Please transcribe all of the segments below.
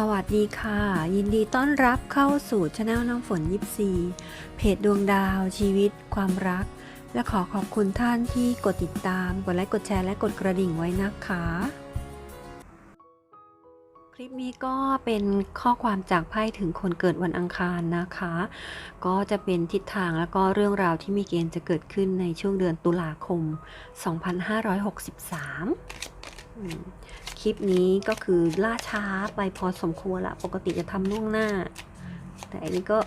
สวัสดีค่ะ ยินดีต้อนรับเข้าสู่ช anel น้ำฝนยิปซีเพจดวงดาว ชีวิต ความรัก และขอขอบคุณท่านที่กดติดตาม กดไลค์ กดแชร์ และกดกระดิ่งไว้นะคะ คลิปนี้ก็เป็นข้อความจากไพ่ถึงคนเกิดวันอังคารนะคะ ก็จะเป็นทิศทางแล้วก็เรื่องราวที่มีเกณฑ์จะเกิดขึ้นในช่วงเดือนตุลาคม 2563อืม ลิปนี้ก็คือล่าช้าไปพอสมควรละ ปกติจะทำล่วงหน้า แต่อันนี้ก็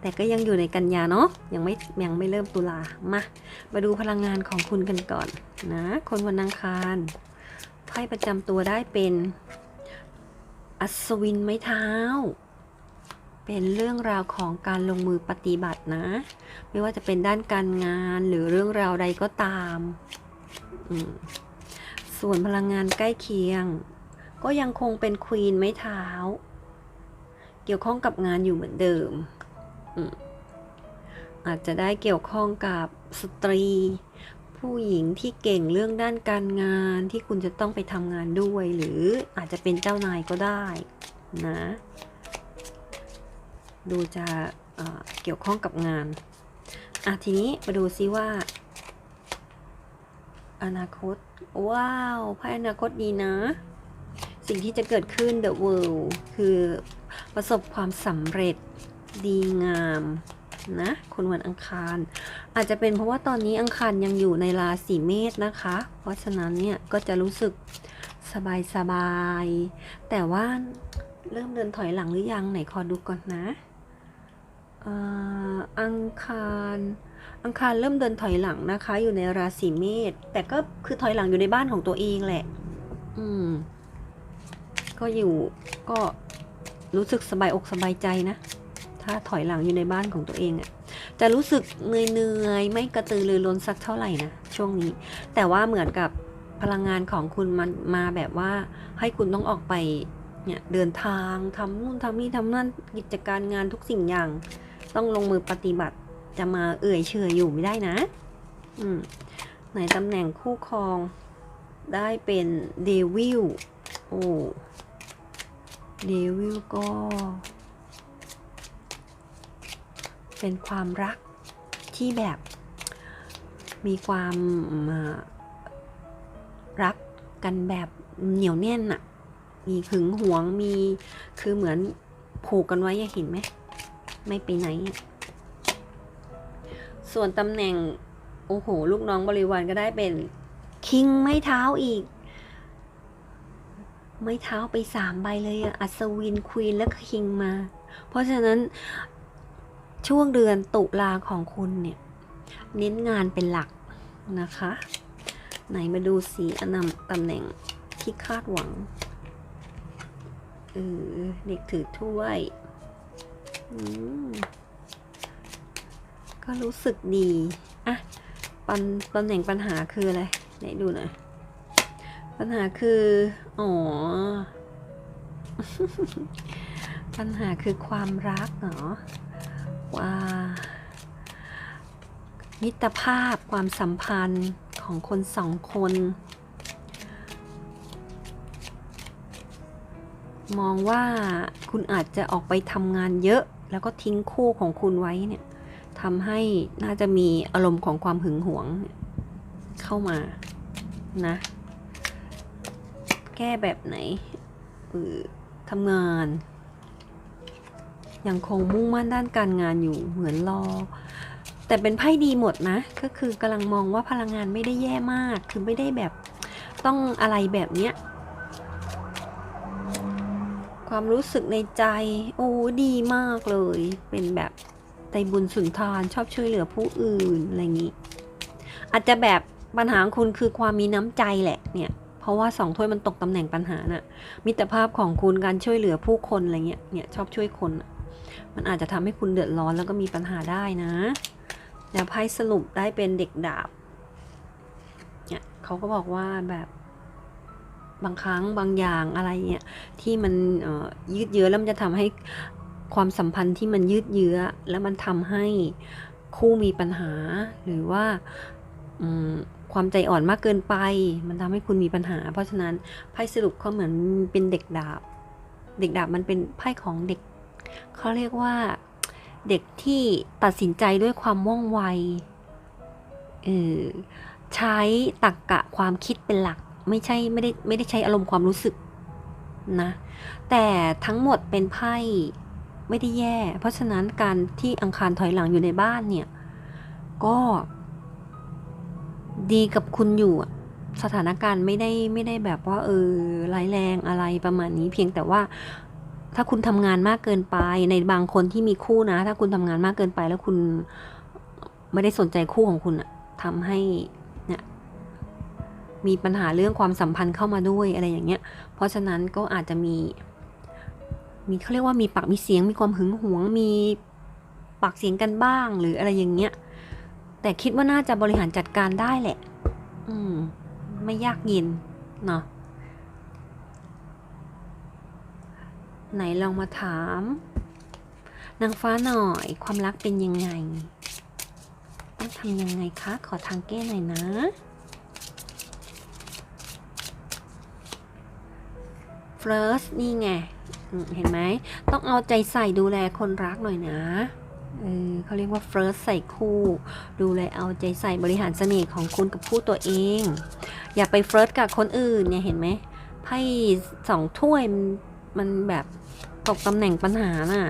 แต่ก็ยังอยู่ในกันยาเนาะยังไม่ยังไม่เริ่มตุลามา มาดูพลังงานของคุณกันก่อนนะ คนวันอังคารไพ่ประจำตัวได้เป็น อัศวินไม้เท้า เป็นเรื่องราวของการลงมือปฏิบัตินะ ไม่ว่าจะเป็นด้านการงานหรือเรื่องราวใดก็ตาม อืม ส่วนพลังงานใกล้เคียง ก็ยังคงเป็นควีนไม้เท้า เกี่ยวข้องกับงานอยู่เหมือนเดิมอาจจะได้เกี่ยวข้องกับสตรี ผู้หญิงที่เก่งเรื่องด้านการงานที่คุณจะต้องไปทำงานด้วย หรืออาจจะเป็นเจ้านายก็ได้นะ ดูจะเอ่อเกี่ยวข้องกับงานอะทีนี้มาดูซิว่า อนาคต ว้าวไพ่อนาคตดีนะ สิ่งที่จะเกิดขึ้น The World คือประสบความสำเร็จดีงามนะคนวันอังคาร อาจจะเป็นเพราะว่าตอนนี้อังคารยังอยู่ในราศีเมษนะคะ เพราะฉะนั้นเนี่ยก็จะรู้สึกสบายสบาย แต่ว่าเริ่มเดินถอยหลังหรือยังไหนขอดูก่อนนะ อังคาร อังคารเริ่มเดินถอยหลังนะคะ อยู่ในราศีเมษแต่ก็คือถอยหลังอยู่ในบ้านของตัวเองแหละ อืม ก็อยู่ก็รู้สึกสบายอกสบายใจนะ ถ้าถอยหลังอยู่ในบ้านของตัวเองอะ่ะจะรู้สึกเหนื่อยๆไม่กระตือรือร้นสักเท่าไหร่นะช่วงนี้ แต่ว่าเหมือนกับพลังงานของคุณมันมาแบบว่า ให้คุณต้องออกไปเนี่ยเดินทางทำนู่นทำนี่ทำนั่นกิจการงานทุกสิ่งอย่าง ต้องลงมือปฏิบัติ จะมาเอื่อยเฉยอยู่ไม่ได้นะ อืมไหนตำแหน่งคู่ครองได้เป็นเดวิลโอ้เดวิลก็ เป็นความรักที่แบบมีความรักกันแบบเหนียวแน่นอะมีหึงหวงมีคือเหมือนผูกกันไว้อะเห็นไหม ไม่ไปไหน ส่วนตำแหน่ง โอ้โห ลูกน้องบริวารก็ได้เป็น คิงไม้เท้าอีก ไม้เท้าไปสามใบเลยอะอัศวินควีนและคิงมา เพราะฉะนั้นช่วงเดือนตุลาของคุณเนี่ย เน้นงานเป็นหลักนะคะ ไหนมาดูสีอนนำตำแหน่งที่คาดหวังเออเด็กถือถ้วย ก็รู้สึกดี อะปันตำแหน่งปัญหาคืออะไร ไหนดูหน่อย ปัญหาคือ อ๋อ ปัญหาคือความรักเหรอ ว่า มิตรภาพความสัมพันธ์ของคนสองคน มองว่าคุณอาจจะออกไปทำงานเยอะ แล้วก็ทิ้งคู่ของคุณไว้เนี่ยทำให้น่าจะมีอารมณ์ของความหึงหวง เข้ามานะ แก้แบบไหนออทำงาน ยังคงมุ่งมั่นด้านการงานอยู่เหมือนรอ แต่เป็นไพ่ดีหมดนะ ก็คือกำลังมองว่าพลังงานไม่ได้แย่มาก คือไม่ได้แบบต้องอะไรแบบเนี้ย ความรู้สึกในใจ โอ้ดีมากเลย เป็นแบบใจบุญสุนทานชอบช่วยเหลือผู้อื่นอะไรอย่างนี้ อาจจะแบบปัญหาคุณคือความมีน้ำใจแหละเนี่ย เพราะว่าสองถ้วยมันตกตำแหน่งปัญหาน่ะ มิตรภาพของคุณการช่วยเหลือผู้คนอะไรเงี้ยเนี่ยชอบช่วยคน มันอาจจะทำให้คุณเดือดร้อนแล้วก็มีปัญหาได้นะแล้วไพ่สรุปได้เป็นเด็กดาบเนี่ยเขาก็บอกว่าแบบ บางครั้งบางอย่างอะไรเนี่ยที่มันยืดเยื้อแล้วมันจะทำให้ความสัมพันธ์ที่มันยืดเยื้อ แล้วมันทำให้คู่มีปัญหา หรือว่าความใจอ่อนมากเกินไป มันทำให้คุณมีปัญหา เพราะฉะนั้นไพ่สรุปเขาเหมือนเป็นเด็กดาบ เด็กดาบมันเป็นไพ่ของเด็กเขาเรียกว่าเด็กที่ตัดสินใจด้วยความว่องไวใช้ตรกกะความคิดเป็นหลัก ไม่ใช่ไม่ได้ไม่ได้ใช้อารมณ์ความรู้สึกนะ แต่ทั้งหมดเป็นไพ่ไม่ได้แย่ เพราะฉะนั้นการที่อังคารถอยหลังอยู่ในบ้านเนี่ย ก็ดีกับคุณอยู่สถานการณ์ไม่ได้ไม่ได้แบบว่า เออร้ายแรงอะไรประมาณนี้ เพียงแต่ว่าถ้าคุณทำงานมากเกินไป ในบางคนที่มีคู่นะ ถ้าคุณทำงานมากเกินไปแล้วคุณไม่ได้สนใจคู่ของคุณอะทำให้ มีปัญหาเรื่องความสัมพันธ์เข้ามาด้วยอะไรอย่างเงี้ย เพราะฉะนั้นก็อาจจะมี มีเขาเรียกว่ามีปากมีเสียงมีความหึงหวง มีปากเสียงกันบ้างหรืออะไรอย่างเงี้ย แต่คิดว่าน่าจะบริหารจัดการได้แหละ อืม ไม่ยากเย็นเนาะไหนลองมาถาม นางฟ้าหน่อยความรักเป็นยังไง ต้องทำยังไงคะ ขอทางแก้หน่อยนะ first นี่ไง เห็นไหม ต้องเอาใจใส่ดูแลคนรักหน่อยนะเออเขาเรียกว่า first ใส่คู่ ดูแลเอาใจใส่บริหารเสน่ห์ของคุณกับผู้ตัวเอง อย่าไป first กับคนอื่นเนี่ยเห็นไหมไพ่สองถ้วยมันแบบตกตำแหน่งปัญหาน่ะ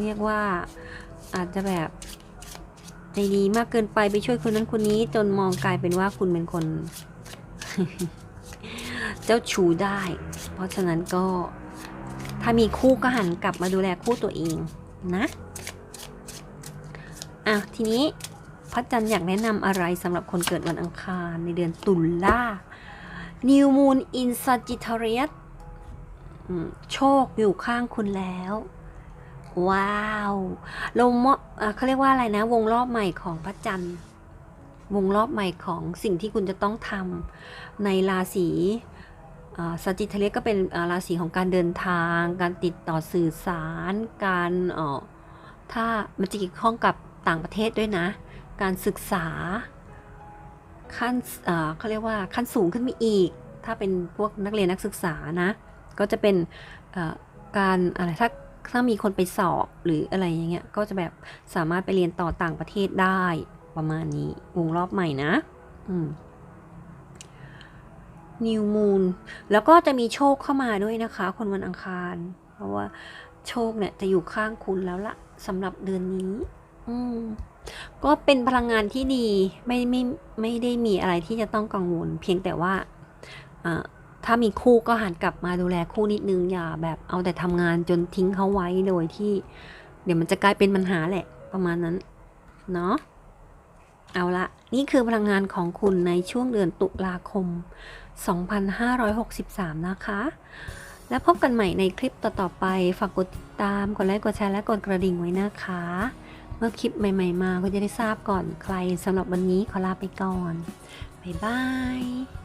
เรียกว่าอาจจะแบบใจดีมากเกินไปไปช่วยคนนั้นคนนี้ จนมองกลายเป็นว่าคุณเป็นคน เจ้าชู้ได้ ราะฉะนั้นก็ถ้ามีคู่ก็หันกลับมาดูแลคู่ตัวเองนะอะทีนี้พระจันทร์อยากแนะนำอะไรสำหรับคนเกิดวันอังคารในเดือนตุลา New Moon in Sagittarius อืมโชคอยู่ข้างคุณแล้ว ว้าวลมมอะเขาเรียกว่าอะไรนะ วงรอบใหม่ของพระจันทร์ วงรอบใหม่ของสิ่งที่คุณจะต้องทำในราศี สจิทเลียก็เป็นราศีของการเดินทาง การติดต่อสื่อสาร การออถ้ามันจะเกี่ยวข้องกับต่างประเทศด้วยนะ การศึกษาขั้นเขาเรียกว่าขั้นสูงขึ้นไปอีก ถ้าเป็นพวกนักเรียนนักศึกษานะ ก็จะเป็นการอะไรถ้าถ้ามีคนไปสอบหรืออะไรอย่างเงี้ย ก็จะแบบสามารถไปเรียนต่อต่างประเทศได้ประมาณนี้วงรอบใหม่นะ อืม New Moon แล้วก็จะมีโชคเข้ามาด้วยนะคะ คนวันอังคาร เพราะว่าโชคเนี่ยจะอยู่ข้างคุณแล้วละสำหรับเดือนนี้ อืมก็เป็นพลังงานที่ดีไม่ไม่ไม่ได้มีอะไรที่จะต้องกังวล เพียงแต่ว่าถ้ามีคู่ก็หันกลับมาดูแลคู่นิดนึงอย่าแบบเอาแต่ทำงานจนทิ้งเขาไว้โดยที่ เดี๋ยวมันจะกลายเป็นปัญหาแหละประมาณนั้น เนาะเอาละนี่คือพลังงานของคุณในช่วงเดือนตุลาคม 2563 นะคะ แล้วพบกันใหม่ในคลิปต่อๆไป ฝากกดติดตาม กดไลค์ กดแชร์ และกดกระดิ่งไว้นะคะ เมื่อคลิปใหม่ ๆ มาก็จะได้ทราบก่อนใครสำหรับวันนี้ขอลาไปก่อน บ๊ายบาย